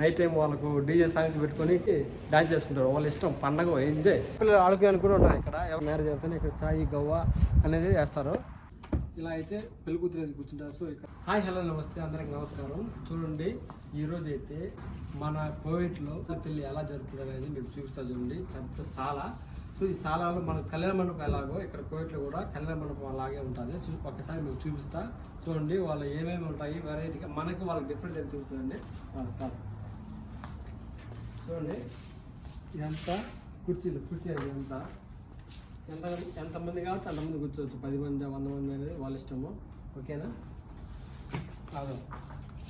Night time వాళ్ళకు DJ songs పెట్టుకొని dance చేసుకుంటారు. వాళ్ళ ఇష్టం పండగ ఎంజాయ్ పిల్లలు ఆడుకోని కూడా ఉన్నాయి ఇక్కడ. మ్యారేజ్ అవుతుంది ఇక్కడ చాయ్ గవ్వ అనేది చేస్తారు. ఇలా అయితే పెళ్ళి కూతురు అయితే కూర్చుంటారు. సో ఇక్కడ హాయ్ హలో నమస్తే అందరికి నమస్కారం. చూడండి ఈరోజు అయితే మన కోవిడ్లో పెళ్ళి ఎలా జరుగుతుంది అనేది మీకు చూపిస్తా చూడండి. పెద్ద సాల. సో ఈ సాలలో మన కళ్యాణ మండపం ఎలాగో ఇక్కడ కోవిడ్లో కూడా కళ్యాణ మండపం అలాగే ఉంటుంది. చూ ఒక్కసారి మీకు చూపిస్తా. చూడండి వాళ్ళు ఏమేమి ఉంటాయి వెరైటీగా మనకి వాళ్ళకి డిఫరెంట్ ఏం చూపిస్తుందండి వాళ్ళు చూడండి. ఇదంతా కుర్చీలు కుర్చీ అది ఇదంతా ఎంత ఎంతమంది కావచ్చు అంతమంది కూర్చోవచ్చు. పది మంది వంద మంది అనేది వాళ్ళ ఇష్టము. ఓకేనా? కాదు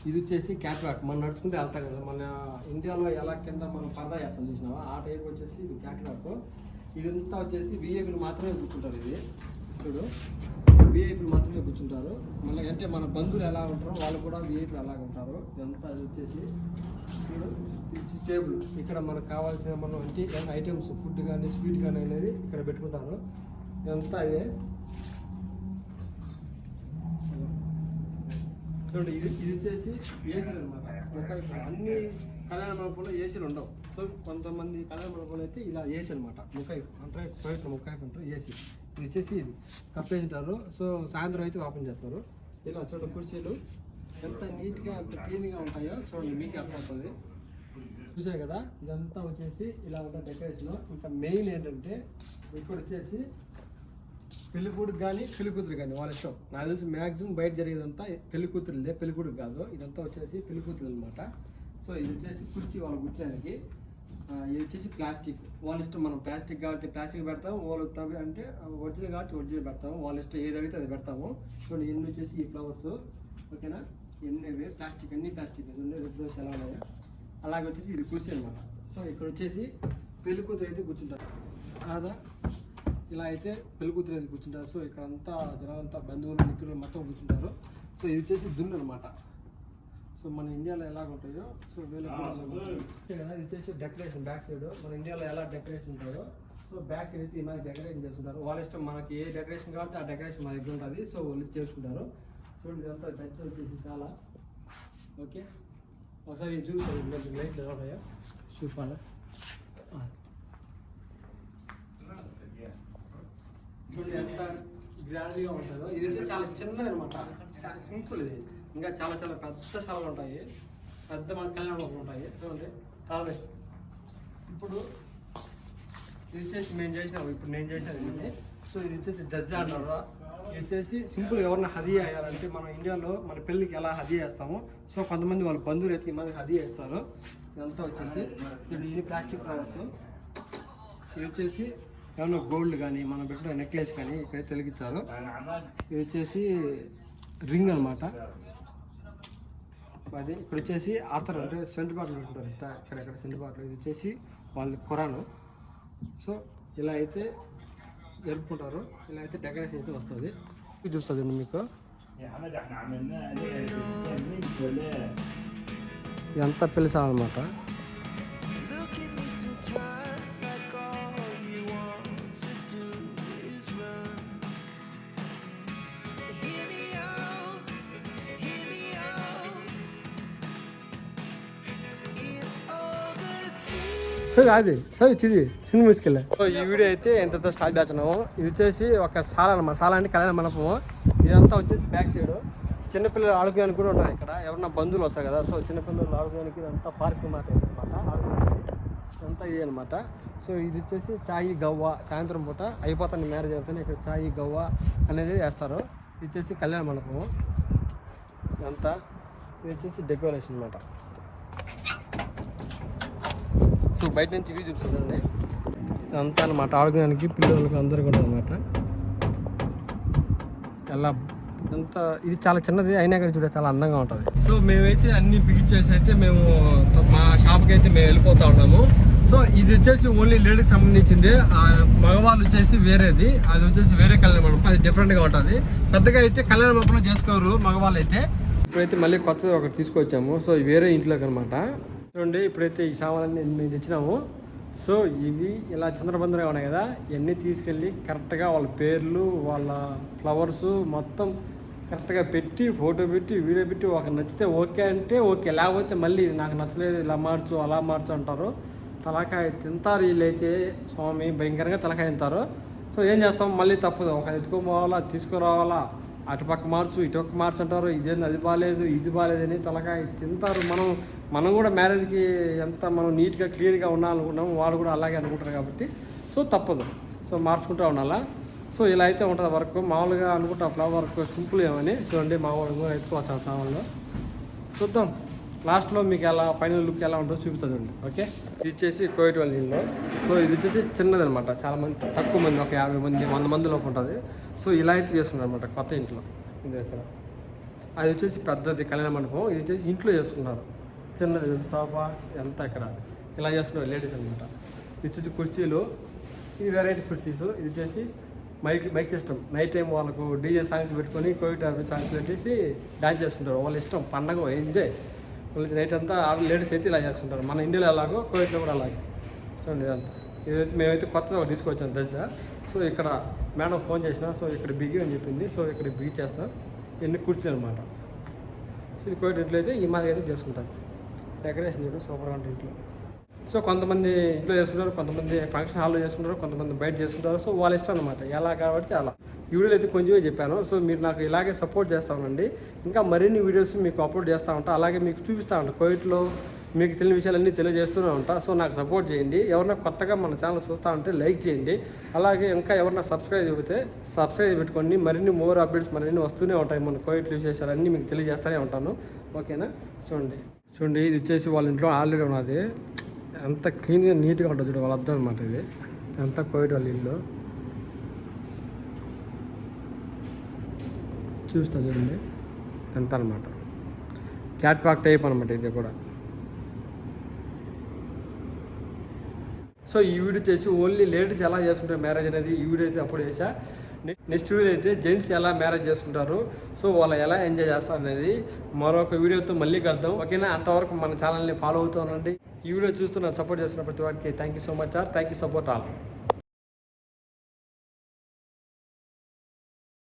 ఇది వచ్చేసి క్యాట్ వాక్ మనం నడుచుకుంటే వెళ్తాం కదా. మన ఇండియాలో ఎలా కింద మనం పరదా చేస్తాం చూసినావా? ఆ టైప్ వచ్చేసి ఇది క్యాట్ వాక్ ఇదంతా వచ్చేసి విఐపీలు మాత్రమే కూర్చుంటారు ఇది. చూడు. విఐపీలు మాత్రమే కూర్చుంటారు. మళ్ళీ అంటే మన బంధువులు ఎలా ఉంటారో వాళ్ళు కూడా విఐపీలు అలాగే ఉంటారు. ఇదంతా అది వచ్చేసి చూడు టేబుల్. ఇక్కడ మనకు కావాల్సిన మనం అంటే ఐటమ్స్ ఫుడ్ కానీ స్వీట్ కానీ అనేది ఇక్కడ పెట్టుకుంటారు. ఇదంతా ఇదే. చూడండి ఇది ఇది వచ్చేసి ఏసీలు అనమాట అన్ని కళ్యాణ మండపంలో ఏసీలు ఉండవు. సో కొంతమంది కళ్యాణ మండపంలో అయితే ఇలా ఏసీ అనమాట ముఖై అంటే పవిత్ర ముఖై అంటారు ఏసీ ఇది వచ్చేసి ఇది కప్పేసింటారు సో సాయంత్రం అయితే ఓపెన్ చేస్తారు. ఇలా చూడండి కుర్చీలు ఎంత నీట్గా ఎంత క్లీన్గా ఉంటాయో చూడండి మీకు అర్థమవుతుంది. చూసారు కదా? ఇదంతా వచ్చేసి ఇలా ఉంటుంది డెకరేషన్ ఇంకా మెయిన్ ఏంటంటే ఇక్కడ వచ్చేసి పెళ్ళి కొడుకు కానీ పెళ్ళి కూతురు కానీ వాళ్ళ ఇష్టం. నాకు తెలిసి మ్యాక్సిమం బయట జరిగేదంతా పెళ్ళి కూతురులే పెళ్ళి కొడుకు కాదు. ఇదంతా వచ్చేసి పెళ్ళి కూతురు అనమాట సో ఇది వచ్చేసి కుర్చీ వాళ్ళ కూర్చోడానికి. ఇది వచ్చేసి ప్లాస్టిక్. వాళ్ళ ఇష్టం మనం ప్లాస్టిక్ కాబట్టి ప్లాస్టిక్ పెడతాం వాళ్ళు తవ్వి అంటే ఒరిజినల్ కాబట్టి ఒరిజినల్ పెడతాము. వాళ్ళ ఇష్టం ఏది అడిగితే అది పెడతాము. చూడండి ఎన్ని వచ్చేసి ఈ ఫ్లవర్స్. ఓకేనా? ఎన్ని ఇవి ప్లాస్టిక్ అన్ని ప్లాస్టిక్. రెడ్ రోజ్ ఎలా ఉన్నాయో. అలాగే వచ్చేసి ఇది కుర్చీ అనమాట సో ఇక్కడ వచ్చేసి పెళ్ళి కూతురు అయితే కూర్చుంటారు. కాదా? ఇలా అయితే పెళ్ళి కూతురు అయితే కూర్చుంటారు. సో ఇక్కడంతా జనం అంతా బంధువులు మిత్రులు మొత్తం కూర్చుంటారు. సో ఇది వచ్చేసి దున్ను అనమాట సో మన ఇండియాలో ఎలా ఉంటాయో సో వీళ్ళు కూడా అలా ఉంటాయి. అంతే కదా ఇది వచ్చేసి డెకరేషన్ బ్యాక్ సైడ్ మన ఇండియాలో ఎలా డెకరేషన్ ఉంటాయో సో బ్యాక్ సైడ్ అయితే ఈ మాదిరి డెకరేషన్ చేస్తుంటారు. వాళ్ళ ఇష్టం మనకి ఏ డెకరేషన్ కాబట్టి ఆ డెకరేషన్ మా దగ్గర ఉంటుంది. సో వాళ్ళు చేసుకుంటారు. చూడండి ఇదంతా పెద్ద వచ్చేసి చాలా. ఓకే. ఒకసారి ఇది చూసారు లైట్లు ఎలా ఉన్నాయో? చూపాలా. చూడండి ఎంత గ్రాండ్గా ఉంటుందో. ఇది వచ్చి చాలా చిన్నది అనమాట చాలా సింపుల్ ఇది. ఇంకా చాలా చాలా పెద్ద స్థలాలు ఉంటాయి. పెద్ద మన కళ్యాణ ఉంటాయి. చూడండి చాలా ఇప్పుడు ఇది వచ్చేసి మేము చేసినాము ఇప్పుడు నేను చేసాను ఇది సో ఇది వచ్చేసి దజ్జ అంటారు ఇది వచ్చేసి సింపుల్ ఎవరిని హదీ అయ్యారంటే మన ఇండియాలో మన పెళ్ళికి ఎలా హదీ చేస్తాము సో కొంతమంది వాళ్ళ బంధువులు అయితే ఈ మంది హదీ చేస్తారు. ఇదంతా వచ్చేసి ఇది ప్లాస్టిక్ ఫ్లవర్స్. ఇది వచ్చేసి ఏమన్నా గోల్డ్ కానీ మనం పెట్టిన నెక్లెస్ కానీ ఇక్కడ తెలిగించారు ఇది వచ్చేసి రింగ్ అనమాట అది ఇక్కడ వచ్చేసి ఆతరం అంటే సెంట్ బాటిల్ పెట్టుకుంటారు ఇక్కడెక్కడ సెంటర్ బాటిల్. ఇది వచ్చేసి వాళ్ళ కురాను సో ఇలా అయితే జరుపుకుంటారు ఇలా అయితే డెకరేషన్ అయితే వస్తుంది. ఇది చూస్తుంది మీకు. ఎంత పిలిచాను అనమాట సరే అది. సరే చిది సినిమా తీసుకెళ్ళా. ఈ వీడియో అయితే ఎంతతో స్టార్ట్ చేస్తున్నాము ఇది వచ్చేసి ఒక సాల అనమాట సాల అంటే కళ్యాణ మండపము. ఇదంతా వచ్చేసి బ్యాక్ సైడ్ చిన్నపిల్లలు ఆడుకోవడానికి కూడా ఉన్నాయి ఇక్కడ. ఎవరన్నా బంధువులు వస్తారు కదా సో చిన్నపిల్లలు ఆడుకోవడానికి ఇదంతా పార్క్ మాట అనమాట ఆడుకోవడానికి ఇదంతా ఇది అనమాట సో ఇది వచ్చేసి చాయి గవ్వ. సాయంత్రం పూట అయిపోతాను మ్యారేజ్ అవుతుంది ఇక్కడ చాయి గవ్వ అనేది వేస్తారు. ఇది వచ్చేసి కళ్యాణ మండపము. ఇదంతా ఇది వచ్చేసి డెకరేషన్ అనమాట సో బయట నుంచి వ్యూ చూపిస్తుందండి ఇదంతా అనమాట ఆడుకోవడానికి పిల్లలకి అందరు కూడా అనమాట ఎలా అంతా ఇది చాలా చిన్నది అయినా కానీ చూడ చాలా అందంగా ఉంటుంది. సో మేమైతే అన్ని బిగించేసి అయితే మేము మా షాప్కి అయితే మేము వెళ్ళిపోతా ఉన్నాము. సో ఇది వచ్చేసి ఓన్లీ లేడీస్ సంబంధించింది. ఆ మగవాళ్ళు వచ్చేసి వేరేది. అది వచ్చేసి వేరే కళ్యాణ మండపం. అది డిఫరెంట్గా ఉంటుంది. పెద్దగా అయితే కళ్యాణ మండపంలో చేసుకోరు మగవాళ్ళు అయితే. ఇప్పుడైతే మళ్ళీ కొత్తది ఒకటి తీసుకొచ్చాము. సో వేరే ఇంట్లోకి అనమాట చూడండి ఇప్పుడైతే ఈ సామాన్లన్నీ మేము తెచ్చినాము. సో ఇవి ఇలా చంద్రబంధంగా ఉన్నాయి కదా ఇవన్నీ తీసుకెళ్ళి కరెక్ట్గా వాళ్ళ పేర్లు వాళ్ళ ఫ్లవర్స్ మొత్తం కరెక్ట్గా పెట్టి ఫోటో పెట్టి వీడియో పెట్టి ఒక నచ్చితే ఓకే అంటే ఓకే. లేకపోతే మళ్ళీ నాకు నచ్చలేదు ఇలా మార్చు అలా మార్చు అంటారు. తలకాయ తింటారు వీళ్ళైతే స్వామి భయంకరంగా తలకాయ తింటారు. సో ఏం చేస్తాం? మళ్ళీ తప్పదు. ఒక ఎత్తుకోపోవాలా తీసుకురావాలా? అటుపక్క మార్చు ఇటుపక్క మార్చు అంటారు ఇదేంది అది బాగాలేదు ఇది బాగాలేదని తలకాయ తింటారు మనం మనం కూడా మ్యారేజ్కి ఎంత మనం నీట్గా క్లియర్గా ఉండాలనుకున్నాం వాళ్ళు కూడా అలాగే అనుకుంటారు కాబట్టి సో తప్పదు. సో మార్చుకుంటూ ఉండాలా? సో ఇలా అయితే ఉంటుంది వర్క్. మామూలుగా అనుకుంటా ఫ్లవర్ వర్క్ సింపుల్ ఏమని చూడండి మామూలుగా ఎత్తుకోవచ్చు ఆ సామాన్లో చూద్దాం. లాస్ట్లో మీకు ఎలా ఫైనల్ లుక్ ఎలా ఉంటుందో చూపిస్తా చూడండి. ఓకే? ఇది వచ్చేసి కోవిడ్ వాళ్ళ సో ఇది వచ్చేసి చిన్నది అనమాట చాలా మంది తక్కువ మంది ఒక యాభై మంది వంద మంది లోపు ఉంటుంది. సో ఇలా అయితే చేస్తున్నారు అనమాట కొత్త ఇంట్లో. ఇది ఇక్కడ. అది వచ్చేసి పెద్దది కళ్యాణ మండపం. ఇది వచ్చేసి ఇంట్లో చేసుకున్నారు చిన్నది సోఫా ఎంత ఇక్కడ. ఇలా చేసుకున్నారు లేడీస్ అనమాట ఇది వచ్చేసి కుర్చీలు. ఇది వెరైటీ కుర్చీస్. ఇది వచ్చేసి mic mic system night time వాళ్ళకు డీజే సాంగ్స్ పెట్టుకొని కోవిడ్ ఆర్మీ సాంగ్స్ పెట్టేసి డాన్స్ చేసుకుంటారు. వాళ్ళ ఇష్టం పండగ ఎంజాయ్ వాళ్ళు నైట్ అంతా ఆడ లేడీస్ అయితే ఇలా చేస్తుంటారు. మన ఇండియాలో ఎలాగో కోవిడ్లో కూడా అలాగే. చూడండి ఇదంతా. ఇదైతే మేమైతే కొత్తగా ఒకటి తీసుకొచ్చాం దశ సో ఇక్కడ మేడం ఫోన్ చేసిన సో ఇక్కడ బిగి అని చెప్పింది. సో ఇక్కడ బిగి చేస్తాం. ఎన్ని కుర్చీలు అనమాట సో ఇది కోవిడ్ ఇంట్లో అయితే ఈ మాదిరి అయితే చేసుకుంటారు డెకరేషన్ చేయడం సూపర్గా ఉంటుంది ఇంట్లో. సో కొంతమంది ఇంట్లో చేసుకుంటారు కొంతమంది ఫంక్షన్ హాల్లో చేసుకుంటారు కొంతమంది బయట చేసుకుంటారు. సో వాళ్ళ ఇష్టం అనమాట ఎలా కాబట్టి అలా. వీడియోలు అయితే కొంచెమే చెప్పాను. సో మీరు నాకు ఇలాగే సపోర్ట్ చేస్తా ఉండండి. ఇంకా మరిన్ని వీడియోస్ మీకు అప్లోడ్ చేస్తూ ఉంటా. అలాగే మీకు చూపిస్తూ ఉంటాను కోవిడ్లో మీకు తెలియని విషయాలన్నీ తెలియజేస్తూనే ఉంటా. సో నాకు సపోర్ట్ చేయండి. ఎవరైనా కొత్తగా మన ఛానల్ చూస్తూ ఉంటే లైక్ చేయండి. అలాగే ఇంకా ఎవరైనా సబ్స్క్రైబ్ చెబితే సబ్స్క్రైబ్ పెట్టుకోండి. మరిన్ని మోర్ అప్డేట్స్ మరిన్ని వస్తూనే ఉంటాయి. మన కోవిడ్ విశేషాలన్నీ మీకు తెలియజేస్తూనే ఉంటాను. ఓకేనా? చూడండి. చూడండి ఇది వచ్చేసి వాళ్ళ ఇంట్లో ఆల్రెడీ ఉన్నది. ఎంత క్లీన్గా నీట్గా ఉంటుంది చూడండి వాళ్ళ అర్థం అనమాట ఇది. ఎంత కోవిడ్ వాళ్ళ ఇల్లు. చూస్తా చూడండి. ఎంత అనమాట క్యాట్ పాక్ టైప్ అనమాట ఇది కూడా. సో ఈ వీడియో చేసి ఓన్లీ లేడీస్ ఎలా చేసుకుంటారు మ్యారేజ్ అనేది ఈ వీడియో అయితే అప్పుడు చేసా నెక్స్ట్ వీడియో అయితే జెంట్స్ ఎలా మ్యారేజ్ చేసుకుంటారు. సో వాళ్ళు ఎలా ఎంజాయ్ చేస్తారు అనేది మరొక వీడియోతో మళ్ళీ కలుద్దాం. ఓకేనా? అంతవరకు మన ఛానల్ని ఫాలో అవుతూ ఉండండి. ఈ వీడియో చూస్తున్న సపోర్ట్ చేస్తున్న ప్రతి వారికి thank you so much sir thank you support all